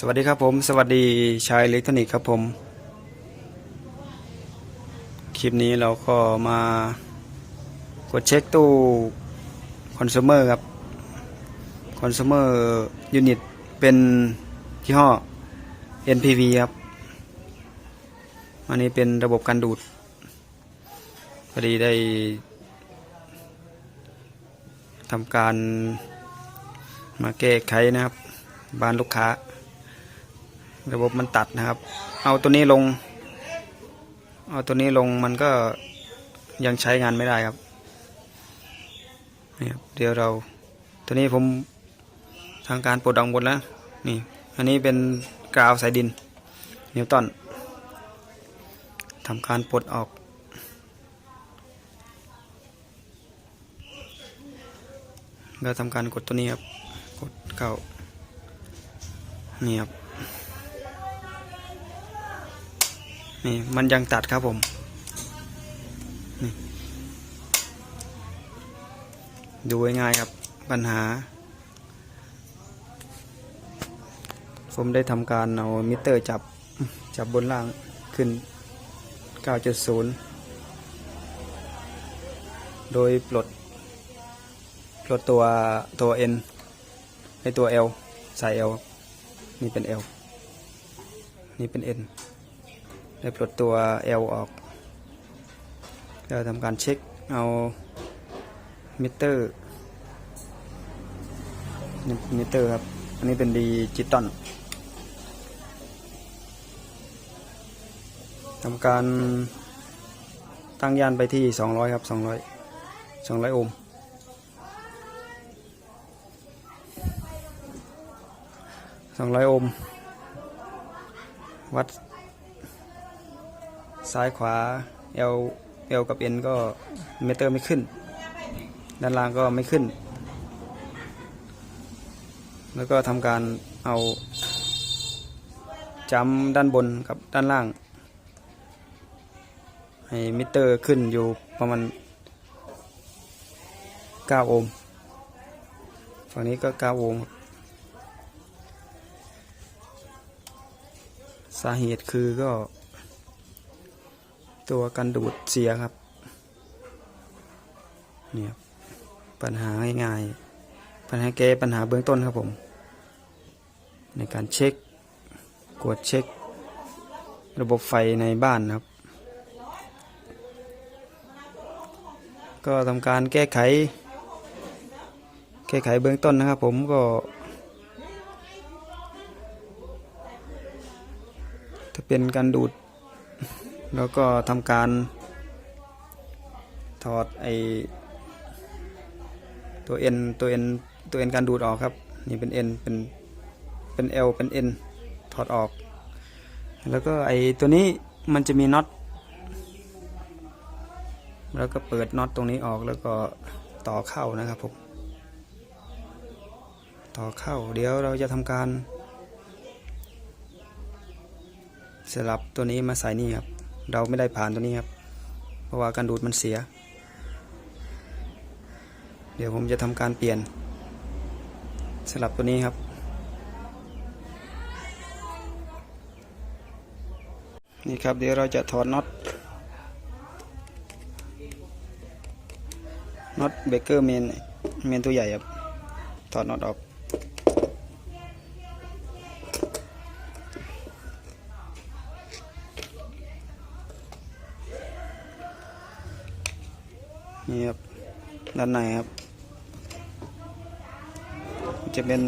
สวัสดีครับผม สวัสดีชายอิเล็กทรอนิกส์ครับผม คลิปนี้เราก็มากดเช็คตู้คอน sumer ครับคอน sumer unit เป็นยี่ห้อ NPV ครับ อันนี้เป็นระบบการดูด พอดีได้ทำการมาแก้ไขนะครับ บ้านลูกค้า ระบบมันตัดนะครับ เอาตัวนี้ลง เอาตัวนี้ลงมันก็ยังใช้งานไม่ได้ครับนี่ครับเดี๋ยวเราตัวนี้ผมทางการปลดออกหมดแล้วนี่อันนี้เป็นกราวสายดินนิวตันทำการปลดออกก็ทำการกดตัวนี้ครับ กดเข้านี่ครับ นี่มันยังตัดครับผมดูง่ายครับปัญหา ผมได้ทำการเอามิเตอร์จับจับบนล่างขึ้น 9.0 โดยปลด ปลดตัวตัว N ให้ตัว L ใส่ L นี่เป็น L นี่เป็น N ได้ปลดตัว L ออกแล้วทำการเช็คเอามิเตอร์มิเตอร์ครับ อันนี้เป็นดีจิตตอนทำการตั้งยานไปที่ 200 ครับ 200 200 โอห์ม200 โอห์มวัด ซ้ายขวา L L กับ N ก็เมเตอร์ไม่ขึ้น ด้านล่างก็ไม่ขึ้น แล้วก็ทำการเอาจัมด้านบนกับด้านล่าง ให้มิเตอร์ขึ้นอยู่ประมาณ 9 โอห์มฝั่งนี้ก็ 9 โอห์มสาเหตุคือก็ ตัวกันดูดเสียครับเนี่ยปัญหาง่ายๆปัญหาแก้ปัญหาเบื้องต้นครับผม ในการเช็คกดเช็ค ระบบไฟในบ้านนะครับ ก็ทำการแก้ไข แก้ไขเบื้องต้นนะครับผมก็ถ้าเป็นการดูด แล้วก็ทำการถอดไอตัว N ตัว N ตัว N การดูดออกครับ นี่เป็น N เป็นเป็น L เป็น N ถอดออก แล้วก็ไอตัวนี้มันจะมีน็อตแล้วก็เปิดน็อตตรงนี้ออกแล้วก็ต่อเข้านะครับผมต่อเข้าเดี๋ยวเราจะทำการ สลับตัวนี้มาใส่นี่ครับ เราไม่ได้ผ่านตัวนี้ครับ เพราะว่าการดูดมันเสีย เดี๋ยวผมจะทำการเปลี่ยน สลับตัวนี้ครับ นี่ครับเดี๋ยวเราจะถอดน็อตน็อตเบเกอร์เมนเมนตัวใหญ่ครับ ถอดน็อตออก นี่ครับด้านในครับ จะเป็น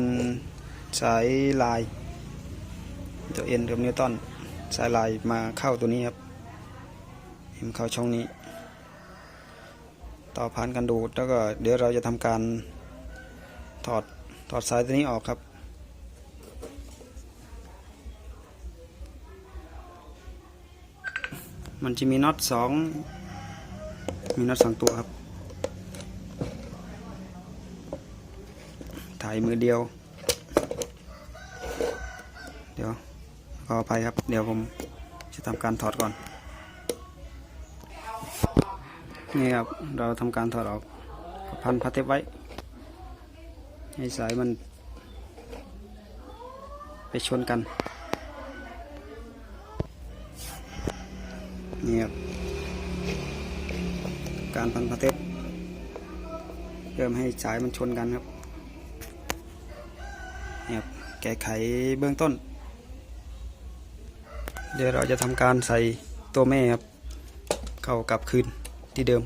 สายลาย ตัวเอ็นกับนิวตันสายลายมาเข้าตัวนี้ครับเห็นเข้าช่องนี้ ต่อผ่านกันดูดแล้วก็เดี๋ยวเราจะทำการถอดถอดสายตัวนี้ออกครับมันจะมีน็อตสอง มีน็อตสองตัวครับถ่ายมือเดียว เดี๋ยวขออภัยครับ เดี๋ยวผมจะทำการถอดก่อน นี่ครับ เราทำการถอดออกพันพลาสติกไว้ ให้สายมัน ไปชนกัน นี่ครับ การพันพาเทปเริ่มให้สายมันชนกันครับนี่ครับแก้ไขเบื้องต้น เดี๋ยวเราจะทำการใส่ตัวแม่ครับ เข้ากลับคืนที่เดิม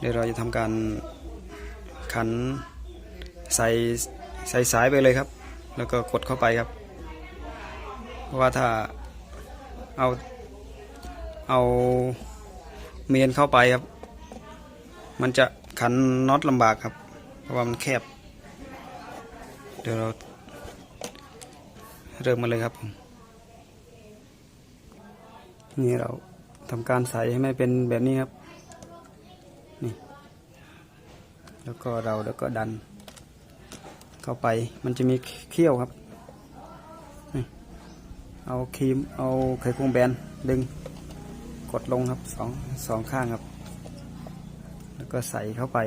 เดี๋ยวเราจะทำการขันใส่ใส่สายไปเลยครับ แล้วก็กดเข้าไปครับ เพราะว่าถ้าเอา เอาเมียนเข้าไปครับ มันจะขันน็อตลำบากครับ เพราะว่ามันแคบ เดี๋ยวเราเริ่มมาเลยครับผมนี่เราทำการใส่ให้ไม่เป็นแบบนี้ครับ นี่ แล้วก็เราแล้วก็ดัน เข้าไป มันจะมีเขี้ยวครับ เอาครีม เอาไขควงแบนดึง กดลงครับสองสองข้างครับ แล้วก็ใส่เข้าไป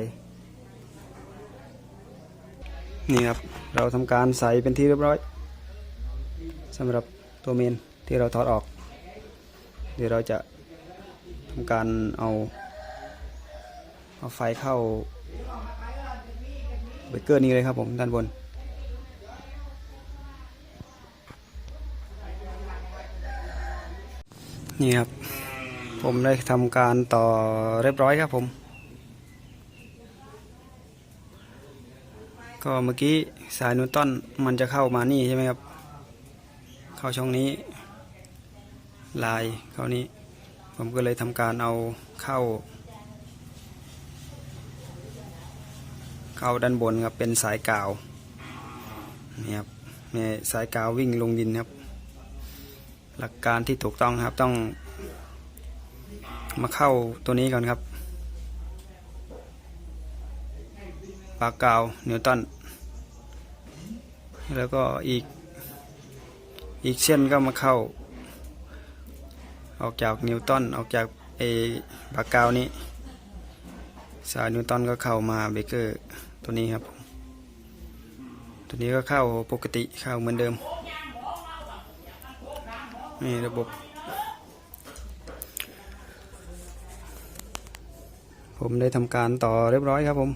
นี่ครับเราทำการใส่เป็นที่เรียบร้อยสำหรับตัวเมนที่เราถอดออก เดี๋ยวเราจะทำการเอาเอาไฟเข้าเบรกเกอร์นี้เลยครับผมด้านบนนี่ครับ ผมได้ทำการต่อเรียบร้อยครับผม ก็เมื่อกี้สายนิวตันมันจะเข้ามานี่ใช่ไหมครับ เข้าช่องนี้ ลายเข้านี้ ผมก็เลยทำการเอาเข้า เข้าด้านบนครับเป็นสายกาวนี่ครับนี่สายกาววิ่งลงดินครับ หลักการที่ถูกต้องครับต้อง มาเข้าตัวนี้ก่อนครับปากกาวนิวตันแล้วก็อีก อีกเส้นก็มาเข้า ออกจากนิวตันออกจากไอปากกาวนี้ สายนิวตันก็เข้ามาเบเกอร์ตัวนี้ครับ ตัวนี้ก็เข้าปกติเข้าเหมือนเดิมนี่ระบบ ผมได้ทำการต่อเรียบร้อยครับผม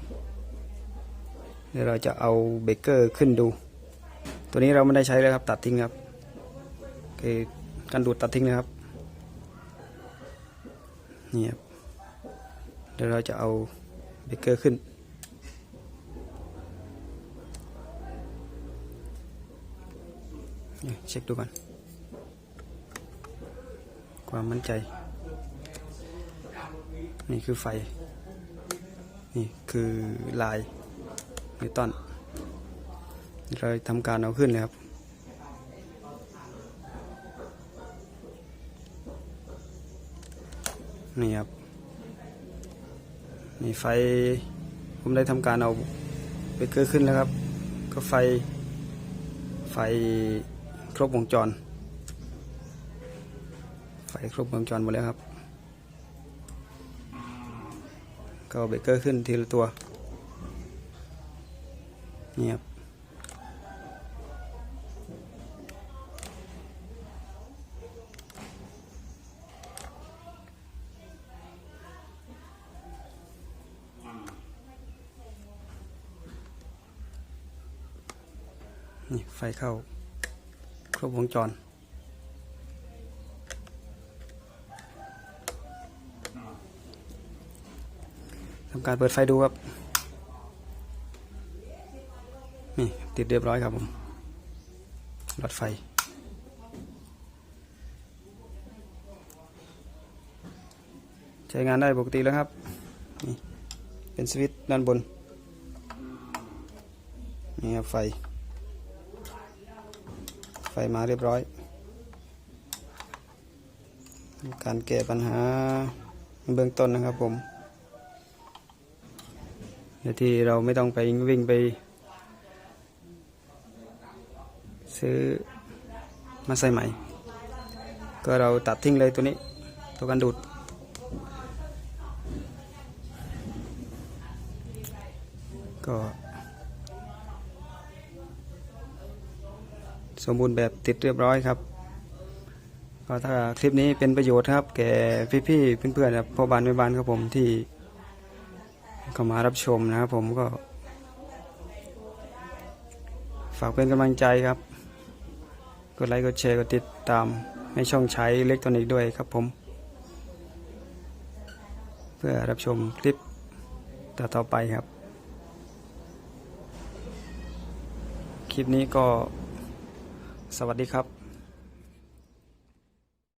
เดี๋ยวเราจะเอาเบเกอร์ขึ้นดู ตัวนี้เราไม่ได้ใช้เลยครับ ตัดทิ้งครับคือการดูดตัดทิ้งนะครับ นี่ครับ เดี๋ยวเราจะเอาเบเกอร์ขึ้น เช็คดูก่อน ความมั่นใจ นี่คือไฟ นี่คือลายนิวตันเราทำการเอาขึ้นเลยครับ นี่ครับ นี่ไฟ ผมได้ทำการเอาเบรกเกอร์ขึ้นแล้วครับ ก็ไฟ ไฟครบวงจร ไฟครบวงจรหมดแล้วครับ ก็เอาเบรกเกอร์ขึ้นทีละตัวเนี่ครับนี่ไฟเข้า ครบวงจร การเปิดไฟดูครับ นี่ติดเรียบร้อยครับผมหลอดไฟ ใช้งานได้ปกติแล้วครับ นี่เป็นสวิตช์ด้านบน นี่ครับไฟ ไฟมาเรียบร้อย การแก้ปัญหาเบื้องต้นนะครับผม ที่เราไม่ต้องไปวิ่งไป ซื้อมาใส่ใหม่ ก็เราตัดทิ้งเลยตัวนี้ ตัวกันดูด ก็สมบูรณ์แบบติดเรียบร้อยครับ ก็ถ้าคลิปนี้เป็นประโยชน์ครับ แก่พี่ๆเพื่อนๆครับพ่อบ้านแม่บ้านครับผมที่ เข้ามารับชมนะครับผมก็ ฝากเป็นกำลังใจครับ กดไลค์กดแชร์กดติดตามให้ช่องใช้เล็กทรอนิกส์ด้วยครับผม เพื่อรับชมคลิปต่อๆไปครับ คลิปนี้ก็สวัสดีครับ